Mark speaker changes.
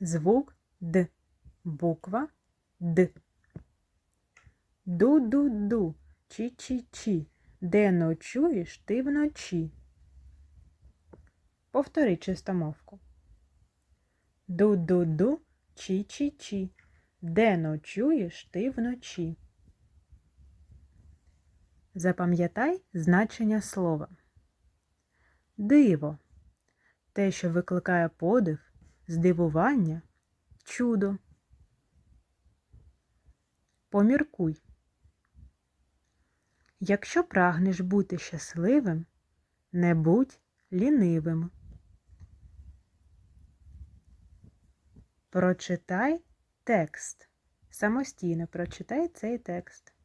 Speaker 1: Звук Д. Буква Д. Ду-ду-ду, чі-чі-чі. Де ночуєш ти вночі? Повтори чистомовку. Ду-ду-ду, чі-чі-чі. Де ночуєш ти вночі? Запам'ятай значення слова. Диво. Те, що викликає подив, здивування, чудо. Поміркуй. Якщо прагнеш бути щасливим, не будь лінивим. Прочитай текст. Самостійно прочитай цей текст.